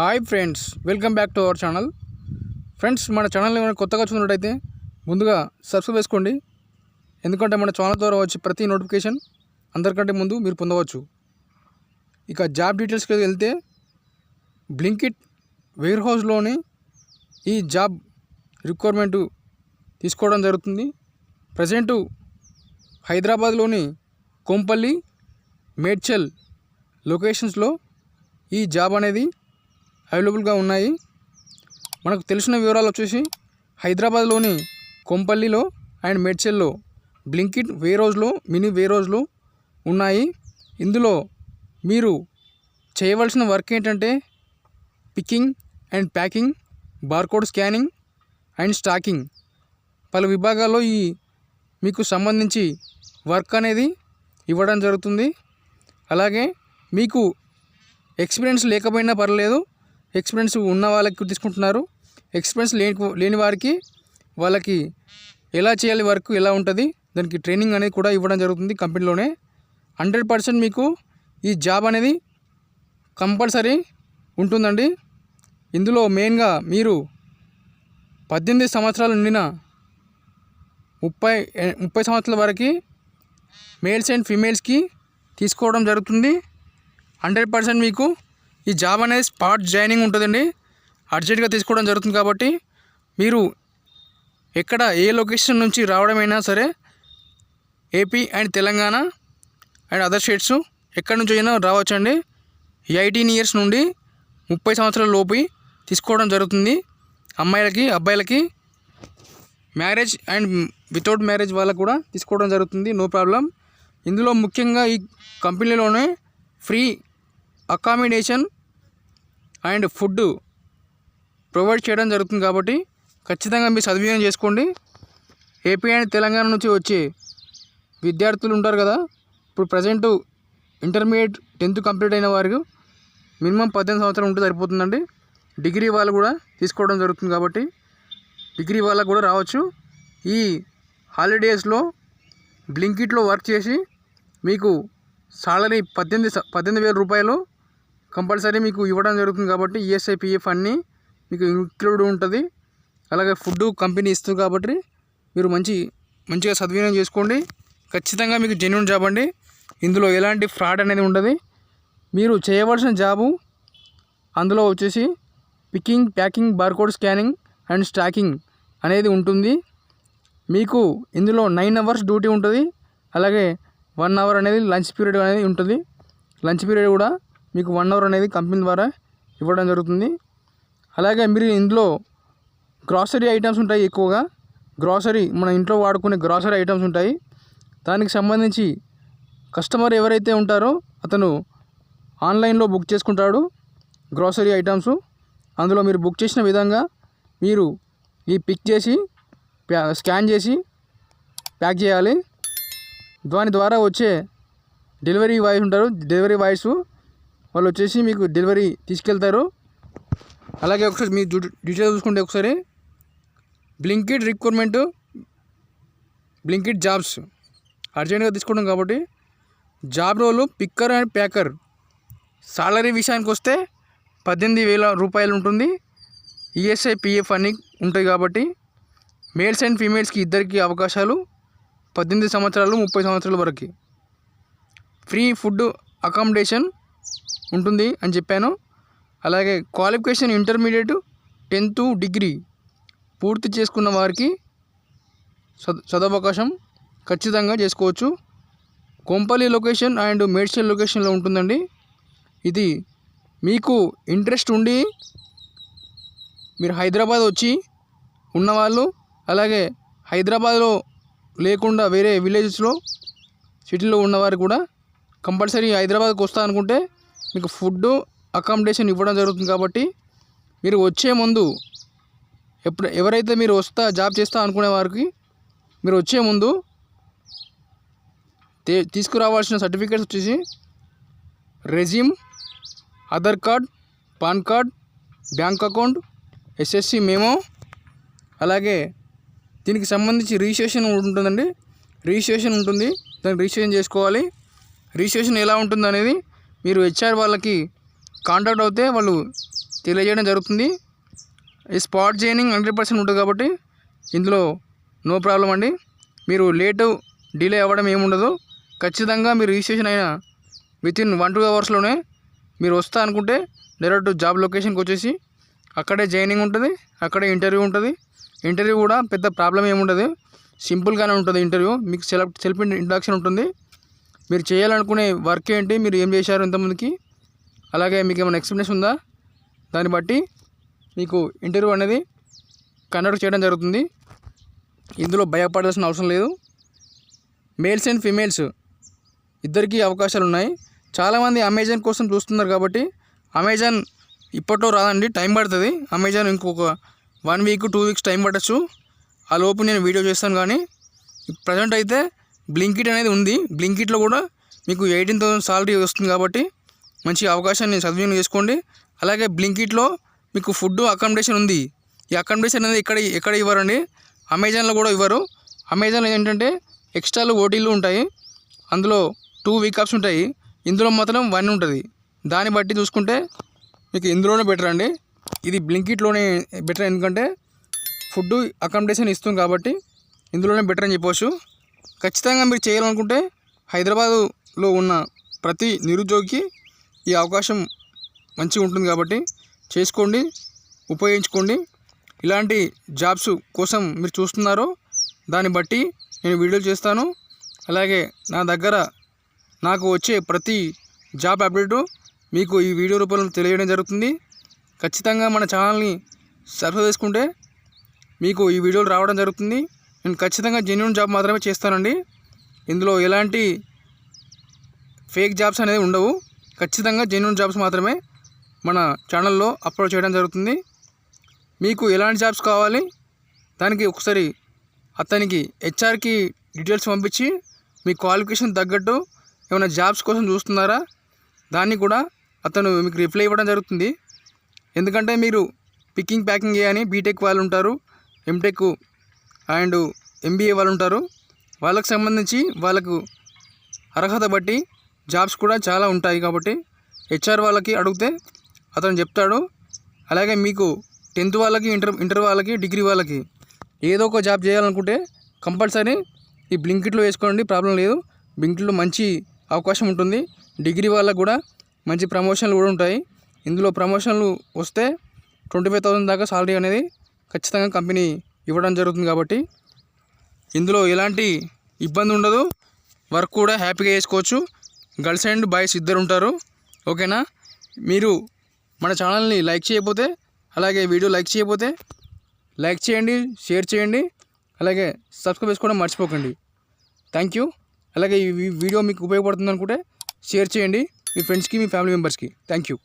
Hi friends welcome back to our channel friends మన channel ఏమైనా కొత్తగా చూసినట్టయితే ముందుగా సబ్స్క్రైబ్ చేసుకోండి. ఎందుకంటే మన ఛానల్ ద్వారా వచ్చే ప్రతి నోటిఫికేషన్ అందరికంటే ముందు మీరు పొందవచ్చు. ఇక జాబ్ డీటెయిల్స్కి వెళ్తే బ్లింకిట్ వేర్ హౌస్లోని ఈ జాబ్ రిక్వైర్మెంటు తీసుకోవడం జరుగుతుంది. ప్రజెంటు హైదరాబాద్లోని కొంపల్లి మేడ్చల్ లొకేషన్స్లో ఈ జాబ్ అనేది అవైలబుల్గా ఉన్నాయి. మనకు తెలిసిన వివరాలు వచ్చేసి హైదరాబాద్లోని కొంపల్లిలో అండ్ మెడ్చెల్లో బ్లింకిట్ వే హౌస్లో మినీ వే హౌస్లో ఉన్నాయి. ఇందులో మీరు చేయవలసిన వర్క్ ఏంటంటే picking and packing barcode scanning and stacking. పలు విభాగాల్లో ఈ మీకు సంబంధించి వర్క్ అనేది ఇవ్వడం జరుగుతుంది. అలాగే మీకు ఎక్స్పీరియన్స్ లేకపోయినా పర్లేదు ఎక్స్పీరియన్స్ ఉన్న వాళ్ళకి తీసుకుంటున్నారు. ఎక్స్పీరియన్స్ లేని లేని వారికి వాళ్ళకి ఎలా చేయాలి వర్క్ ఎలా ఉంటుంది దానికి ట్రైనింగ్ అనేది కూడా ఇవ్వడం జరుగుతుంది కంపెనీలోనే. హండ్రెడ్ పర్సెంట్ మీకు ఈ జాబ్ అనేది కంపల్సరీ ఉంటుందండి. ఇందులో మెయిన్గా మీరు పద్దెనిమిది సంవత్సరాలు నిండిన ముప్పై ముప్పై సంవత్సరాల వరకు మేల్స్ అండ్ ఫీమేల్స్కి తీసుకోవడం జరుగుతుంది. హండ్రెడ్ పర్సెంట్ మీకు ఈ జాబ్ అనేది స్పాట్ జాయినింగ్ ఉంటుందండి. అర్జెంట్గా తీసుకోవడం జరుగుతుంది కాబట్టి మీరు ఎక్కడ ఏ లొకేషన్ నుంచి రావడమైనా సరే AP and Telangana and other states ఎక్కడి నుంచి అయినా రావచ్చండి. ఎయిటీన్ ఇయర్స్ నుండి ముప్పై సంవత్సరాల లోపు తీసుకోవడం జరుగుతుంది. అమ్మాయిలకి అబ్బాయిలకి మ్యారేజ్ అండ్ వితౌట్ మ్యారేజ్ వాళ్ళకు కూడా తీసుకోవడం జరుగుతుంది. No problem. ఇందులో ముఖ్యంగా ఈ కంపెనీలోనే free accommodation and food provide చేయడం జరుగుతుంది కాబట్టి ఖచ్చితంగా మీరు సద్వినియోగం చేసుకోండి. ఏపీ అండ్ తెలంగాణ నుంచి వచ్చే విద్యార్థులు ఉంటారు కదా ఇప్పుడు ప్రజెంట్ ఇంటర్మీడియట్ టెన్త్ కంప్లీట్ అయిన వారికి మినిమం పద్దెనిమిది సంవత్సరం ఉంటే సరిపోతుందండి. డిగ్రీ వాళ్ళు కూడా తీసుకోవడం జరుగుతుంది కాబట్టి డిగ్రీ వాళ్ళకు కూడా రావచ్చు. ఈ హాలిడేస్లో బ్లింకిట్లో వర్క్ చేసి మీకు సాలరీ పద్దెనిమిది స- పద్దెనిమిది వేల రూపాయలు కంపల్సరీ మీకు ఇవ్వడం జరుగుతుంది కాబట్టి ఈఎస్ఐ పిఎఫ్ అన్నీ మీకు ఇంక్లూడ్ ఉంటుంది. అలాగే ఫుడ్ కంపెనీ ఇస్తుంది కాబట్టి మీరు మంచి మంచిగా సద్వినియోగం చేసుకోండి. ఖచ్చితంగా మీకు జెన్యున్ జాబ్ అండి. ఇందులో ఎలాంటి ఫ్రాడ్ అనేది ఉండదు. మీరు చేయవలసిన జాబు అందులో వచ్చేసి picking packing barcode scanning and stacking అనేది ఉంటుంది. మీకు ఇందులో నైన్ అవర్స్ డ్యూటీ ఉంటుంది. అలాగే వన్ అవర్ అనేది లంచ్ పీరియడ్ అనేది ఉంటుంది. లంచ్ పీరియడ్ కూడా మీకు వన్ అవర్ అనేది కంపెనీ ద్వారా ఇవ్వడం జరుగుతుంది. అలాగే మీరు ఇందులో గ్రాసరీ ఐటమ్స్ ఉంటాయి ఎక్కువగా. గ్రాసరీ మన ఇంట్లో వాడుకునే గ్రాసరీ ఐటమ్స్ ఉంటాయి. దానికి సంబంధించి కస్టమర్ ఎవరైతే ఉంటారో అతను ఆన్లైన్లో బుక్ చేసుకుంటాడు గ్రాసరీ ఐటమ్స్ అందులో మీరు బుక్ చేసిన విధంగా మీరు ఈ పిక్ చేసి ప్యా స్కాన్ చేసి ప్యాక్ చేయాలి. దాని ద్వారా వచ్చే డెలివరీ బాయ్స్ ఉంటారు. డెలివరీ బాయ్స్ వాళ్ళు వచ్చేసి మీకు డెలివరీ తీసుకెళ్తారు. అలాగే ఒకసారి మీ డీటెయిల్ చూసుకుంటే ఒకసారి. బ్లింకిట్ రిక్రూట్మెంట్ బ్లింకిట్ జాబ్స్ అర్జెంట్గా తీసుకుంటాం కాబట్టి. Job role picker and packer salary విషయానికి వస్తే పద్దెనిమిది వేల రూపాయలు ఉంటుంది. ఈఎస్ఐ పిఎఫ్ అన్నీ ఉంటాయి కాబట్టి. మేల్స్ అండ్ ఫీమేల్స్కి ఇద్దరికి అవకాశాలు పద్దెనిమిది సంవత్సరాలు ముప్పై సంవత్సరాల వరకు. ఫ్రీ ఫుడ్ అకామిడేషన్ ఉంటుంది అని చెప్పాను. అలాగే క్వాలిఫికేషన్ ఇంటర్మీడియట్ టెన్త్ డిగ్రీ పూర్తి చేసుకున్న వారికి చద చదవకాశం ఖచ్చితంగా చేసుకోవచ్చు. కొంపల్లి లొకేషన్ అండ్ మేడ్చల్ లొకేషన్లో ఉంటుందండి. ఇది మీకు ఇంట్రెస్ట్ ఉండి మీరు హైదరాబాద్ వచ్చి ఉన్నవాళ్ళు అలాగే హైదరాబాద్లో లేకుండా వేరే విలేజెస్లో సిటీలో ఉన్నవారు కూడా కంపల్సరీ హైదరాబాద్కి వస్తా అనుకుంటే మీకు ఫుడ్ అకామిడేషన్ ఇవ్వడం జరుగుతుంది కాబట్టి మీరు వచ్చే ముందు ఎప్పుడు ఎవరైతే మీరు వస్తా జాబ్ చేస్తా అనుకునే వారికి మీరు వచ్చే ముందు తీసుకురావాల్సిన సర్టిఫికేట్స్ వచ్చేసి resume Aadhaar card PAN card bank account SSC memo అలాగే దీనికి సంబంధించి రిజిస్ట్రేషన్ ఉంటుందండి. రిజిస్ట్రేషన్ ఉంటుంది. దాన్ని రిజిస్ట్రేషన్ చేసుకోవాలి. రిజిస్ట్రేషన్ ఎలా ఉంటుంది అనేది మీరు హెచ్ఆర్ వాళ్ళకి కాంటాక్ట్ అవుతే వాళ్ళు తెలియజేయడం జరుగుతుంది. ఈ స్పాట్ జైనింగ్ హండ్రెడ్ పర్సెంట్ ఉంటుంది కాబట్టి ఇందులో నో ప్రాబ్లం అండి. మీరు లేటు డిలే అవ్వడం ఏముండదు ఖచ్చితంగా మీరు రిజిస్ట్రేషన్ అయిన వితిన్ వన్ టూ అవర్స్లోనే మీరు వస్తా అనుకుంటే డైరెక్ట్ జాబ్ లొకేషన్కి వచ్చేసి అక్కడే జాయినింగ్ ఉంటుంది అక్కడే ఇంటర్వ్యూ ఉంటుంది. ఇంటర్వ్యూ కూడా పెద్ద ప్రాబ్లం ఏముండదు సింపుల్గానే ఉంటుంది ఇంటర్వ్యూ మీకు సెలెక్ట్ సెల్ఫ్ ఇంట్రడక్షన్ ఉంటుంది. మీరు చేయాలనుకునే వర్క్ ఏంటి? మీరు ఏం చేశారు ఇంతమందికి అలాగే మీకు ఏమైనా ఎక్స్పీరియన్స్ ఉందా? దాన్ని బట్టి మీకు ఇంటర్వ్యూ అనేది కండక్ట్ చేయడం జరుగుతుంది. ఇందులో భయపడాల్సిన అవసరం లేదు. మేల్స్ అండ్ ఫీమేల్స్ ఇద్దరికీ అవకాశాలు ఉన్నాయి. చాలామంది అమెజాన్ కోసం చూస్తున్నారు కాబట్టి అమెజాన్ ఇప్పట్లో రాదండి టైం పడుతుంది. అమెజాన్ ఇంకొక one week two weeks time పట్టచ్చు. ఆ లోపు నేను వీడియో చేస్తాను కానీ ప్రజెంట్ అయితే బ్లింకిట్ అనేది ఉంది. బ్లింకిట్లో కూడా మీకు ఎయిటీన్ థౌసండ్ సాలరీ వస్తుంది కాబట్టి మంచి అవకాశాన్ని సద్వినియోగం చేసుకోండి. అలాగే బ్లింకిట్లో మీకు ఫుడ్ అకామిడేషన్ ఉంది. ఈ అకామిడేషన్ అనేది ఇక్కడ ఎక్కడ ఇవ్వరండి? అమెజాన్లో కూడా ఇవ్వరు. అమెజాన్లో ఏంటంటే ఎక్స్ట్రాలు ఓటీలు ఉంటాయి. అందులో టూ వీకప్స్ ఉంటాయి. ఇందులో మాత్రం వన్ ఉంటుంది. దాన్ని బట్టి చూసుకుంటే మీకు ఇందులోనే బెటర్ అండి. ఇది బ్లింకిట్లోనే బెటర్ ఎందుకంటే ఫుడ్ అకామిడేషన్ ఇస్తుంది కాబట్టి ఇందులోనే బెటర్ అని చెప్పవచ్చు ఖచ్చితంగా మీరు చేయాలనుకుంటే హైదరాబాదులో ఉన్న ప్రతి నిరుద్యోగికి ఈ అవకాశం మంచిగా ఉంటుంది కాబట్టి చేసుకోండి ఉపయోగించుకోండి. ఇలాంటి జాబ్స్ కోసం మీరు చూస్తున్నారో దాన్ని బట్టి నేను వీడియోలు చేస్తాను. అలాగే నా దగ్గర నాకు వచ్చే ప్రతి జాబ్ అప్డేటు మీకు ఈ వీడియో రూపంలో తెలియడం జరుగుతుంది. ఖచ్చితంగా మన ఛానల్ని సబ్స్క్రైబ్ చేసుకుంటే మీకు ఈ వీడియోలు రావడం జరుగుతుంది. నేను ఖచ్చితంగా జెన్యున్ జాబ్ మాత్రమే చేస్తానండి. ఇందులో ఎలాంటి ఫేక్ జాబ్స్ అనేది ఉండవు. ఖచ్చితంగా జెన్యున్ జాబ్స్ మాత్రమే మన ఛానల్లో అప్లోడ్ చేయడం జరుగుతుంది. మీకు ఎలాంటి జాబ్స్ కావాలి దానికి ఒకసారి అతనికి హెచ్ఆర్కి డీటెయిల్స్ పంపించి మీ క్వాలిఫికేషన్ తగ్గట్టు ఏమైనా జాబ్స్ కోసం చూస్తున్నారా దాన్ని కూడా అతను మీకు రిప్లై ఇవ్వడం జరుగుతుంది. ఎందుకంటే మీరు పికింగ్ ప్యాకింగ్ చేయని బీటెక్ వాళ్ళు ఉంటారు ఎంటెక్ అండ్ ఎంబీఏ వాళ్ళు ఉంటారు. వాళ్ళకి సంబంధించి వాళ్ళకు అర్హత బట్టి జాబ్స్ కూడా చాలా ఉంటాయి కాబట్టి హెచ్ఆర్ వాళ్ళకి అడిగితే అతను చెప్తాడు. అలాగే మీకు టెన్త్ వాళ్ళకి ఇంటర్ ఇంటర్ వాళ్ళకి డిగ్రీ వాళ్ళకి ఏదో ఒక జాబ్ చేయాలనుకుంటే కంపల్సరీ ఈ బ్లింకిట్లో వేసుకోండి ప్రాబ్లం లేదు. బ్లింకిట్లో మంచి అవకాశం ఉంటుంది. డిగ్రీ వాళ్ళకు కూడా మంచి ప్రమోషన్లు కూడా ఉంటాయి. ఇందులో ప్రమోషన్లు వస్తే ట్వంటీ ఫైవ్ థౌసండ్ దాకా సాలరీ అనేది ఖచ్చితంగా కంపెనీ ఇవ్వడం జరుగుతుంది కాబట్టి ఇందులో ఎలాంటి ఇబ్బంది ఉండదు. వర్క్ కూడా హ్యాపీగా చేసుకోవచ్చు. గర్ల్స్ అండ్ బాయ్స్ ఇద్దరు ఉంటారు. ఓకేనా? మీరు మన ఛానల్ని లైక్ చేయకపోతే అలాగే వీడియో లైక్ చేయకపోతే లైక్ చేయండి షేర్ చేయండి అలాగే సబ్స్క్రైబ్ చేసుకోవడం మర్చిపోకండి. Thank you. అలాగే ఈ వీడియో మీకు ఉపయోగపడుతుంది అనుకుంటే షేర్ చేయండి మీ ఫ్రెండ్స్కి మీ ఫ్యామిలీ మెంబర్స్కి. Thank you.